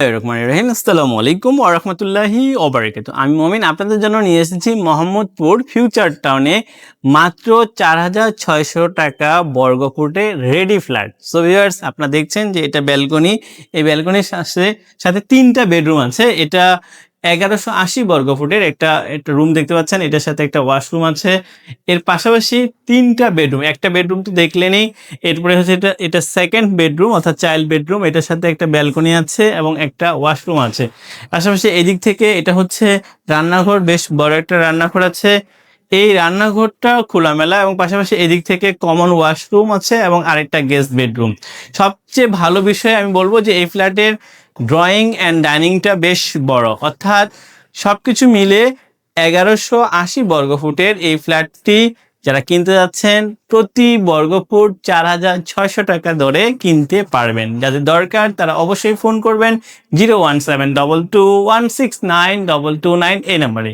রহমান রহিম, আসসালামু আলাইকুম ওরহমতুল্লাহি ওবরাকাত আমি মমিন, আপনাদের জন্য নিয়ে এসেছি মোহাম্মদপুর ফিউচার টাউনে মাত্র চার হাজার ছয়শো টাকা বর্গফুটে রেডি ফ্ল্যাট সো ভিউয়ার্স আপনারা দেখছেন যে এটা ব্যালকনি এই ব্যালকনির সাথে সাথে তিনটা বেডরুম আছে। এটা এগারোশো আশি বর্গ ফুটের একটা একটা রুম দেখতে পাচ্ছেন। এটার সাথে একটা ওয়াশরুম আছে। এর পাশাপাশি তিনটা বেডরুম একটা বেডরুম তো দেখলেনই। এরপরে হচ্ছে এটা এটা সেকেন্ড বেডরুম অর্থাৎ চাইল্ড বেডরুম এটার সাথে একটা ব্যালকনি আছে এবং একটা ওয়াশরুম আছে। পাশাপাশি এদিক থেকে এটা হচ্ছে রান্নাঘর। বেশ বড় একটা রান্নাঘর আছে। এই রান্নাঘরটা খোলামেলা এবং পাশাপাশি এদিক থেকে কমন ওয়াশরুম আছে এবং আরেকটা গেস্ট বেডরুম সবচেয়ে ভালো বিষয় আমি বলব যে এই ফ্ল্যাটের ড্রয়িং অ্যান্ড ডাইনিংটা বেশ বড়। অর্থাৎ সব কিছু মিলে এগারোশো আশি বর্গফুটের এই ফ্ল্যাটটি যারা কিনতে যাচ্ছেন, প্রতি বর্গফুট চার হাজার ছয়শো টাকা দরে কিনতে পারবেন। যাদের দরকার, তারা অবশ্যই ফোন করবেন zero one seven double two one six nine double two nine এই নাম্বারে।